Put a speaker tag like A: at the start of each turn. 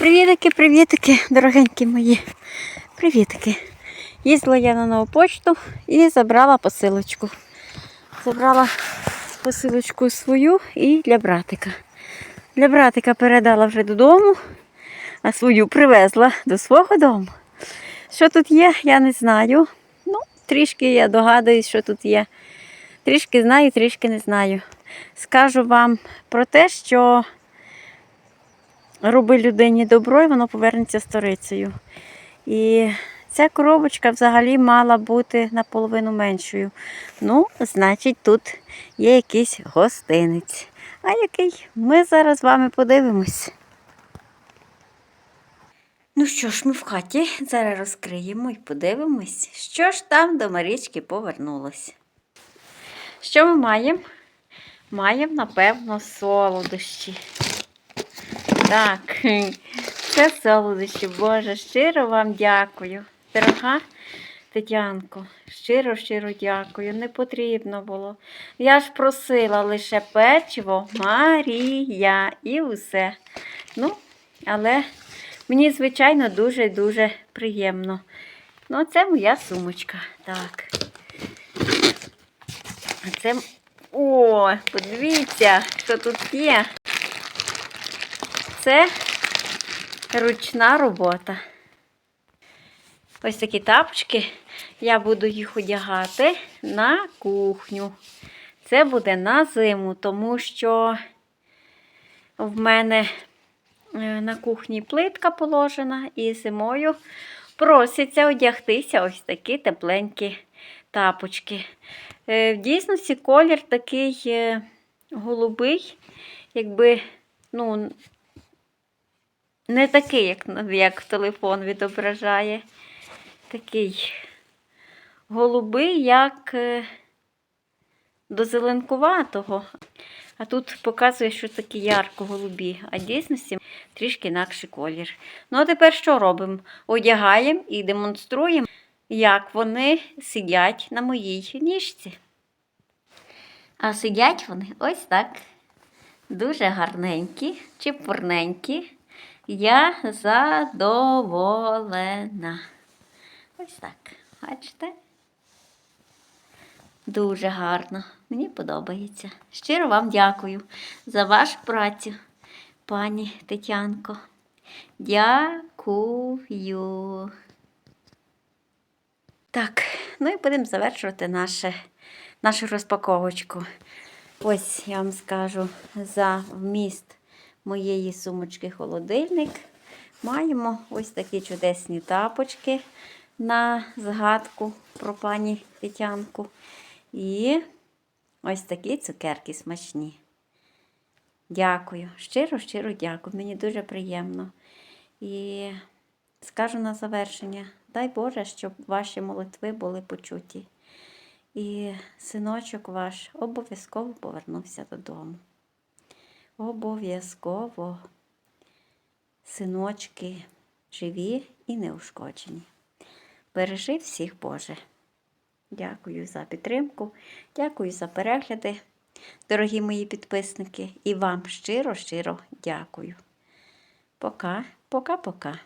A: Привітики, привітики, дорогенькі мої. Привітики. Їздила я на нову почту і забрала посилочку. Забрала посилочку свою і для братика. Для братика передала вже додому, а свою привезла до свого дому. Що тут є, я не знаю. Ну, трішки я догадуюсь, що тут є. Трішки знаю, трішки не знаю. Скажу вам про те, що роби людині добро, і воно повернеться сторицею. І ця коробочка взагалі мала бути наполовину меншою. Ну, значить, тут є якийсь гостинець. А який ми зараз з вами подивимось. Ну що ж, ми в хаті зараз розкриємо і подивимось, що ж там до Марічки повернулось. Що ми маємо? Маємо, напевно, солодощі. Так, це солодощі, Боже, щиро вам дякую. Дорога Тетянко, щиро, щиро дякую. Не потрібно було. Я ж просила лише печиво, Марія і усе. Ну, але мені, звичайно, дуже-дуже приємно. Ну, це моя сумочка. Так. А це. О, подивіться, що тут є. Це ручна робота. Ось такі тапочки. Я буду їх одягати на кухню. Це буде на зиму, тому що в мене е, на кухні плитка положена, і зимою проситься одягтися ось такі тепленькі тапочки. Е, В дійсності колір такий е, голубий, якби, ну, не такий, як, як телефон відображає. Такий голубий, як е, до зеленкуватого. А тут показує, що такі ярко-голубі, а в дійсності трішки інакший колір. Ну, а тепер що робимо? Одягаємо і демонструємо, як вони сидять на моїй ніжці. А сидять вони ось так. Дуже гарненькі, чепурненькі. Я задоволена. Ось так. Бачите? Дуже гарно. Мені подобається. Щиро вам дякую за вашу працю, пані Тетянко. Дякую. Так, ну і будемо завершувати наше, нашу розпаковочку. Ось я вам скажу за вміст моєї сумочки холодильник. Маємо ось такі чудесні тапочки на згадку про пані Тетянку. І ось такі цукерки смачні. Дякую, щиро, щиро дякую. Мені дуже приємно. І скажу на завершення: дай Боже, щоб ваші молитви були почуті. І синочок ваш обов'язково повернувся додому. Обов'язково синочки живі і неушкоджені. Бережи всіх, Боже. Дякую за підтримку, дякую за перегляди, дорогі мої підписники, і вам щиро-щиро дякую. Пока, пока-пока.